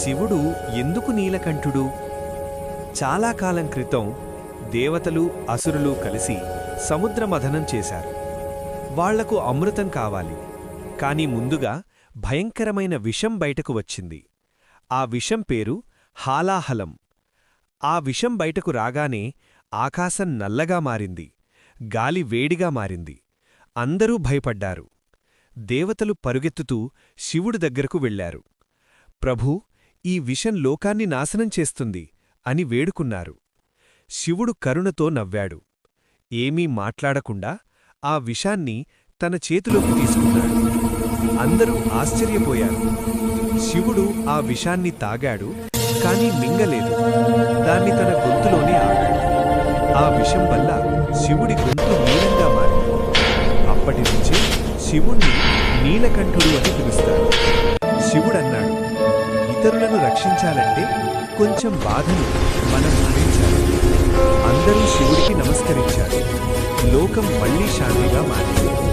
శివుడు ఎందుకు నీలకంఠుడు? చాలా కాలం క్రితం దేవతలు అసురులు కలిసి సముద్రమథనం చేశారు. వాళ్ళకు అమృతం కావాలి. కాని ముందుగా భయంకరమైన విషం బయటకు వచ్చింది. ఆ విషం పేరు హాలాహలం. ఆ విషం బయటకు రాగానే ఆకాశం నల్లగా మారింది. గాలి వేడిగా మారింది. అందరూ భయపడ్డారు. దేవతలు పరుగెత్తుతూ శివుడి దగ్గరకు వెళ్ళారు ప్రభూ ఈ విషం లోకాన్ని నాశనం చేస్తుంది అని వేడుకున్నారు. శివుడు కరుణతో నవ్వాడు. ఏమీ మాట్లాడకుండా ఆ విషాన్ని తన చేతిలోకి తీసుకున్నాడు. అందరూ ఆశ్చర్యపోయారు. శివుడు ఆ విషాన్ని తాగాడు కాని మింగలేదు. దాన్ని తన గొంతులోనే ఆగాడు ఆ విషం వల్ల శివుడి గొంతు నీలంగా మారింది. అప్పటి నుంచి శివుణ్ణి నీలకంఠుడు అని పిలుస్తారు. శివుడన్నాడు ఇతరులను రక్షించాలంటే కొంచెం బాధను మనం భరించాలి. అందరూ శివుడికి నమస్కరించారు లోకం మళ్ళీ శాంతిగా మారింది.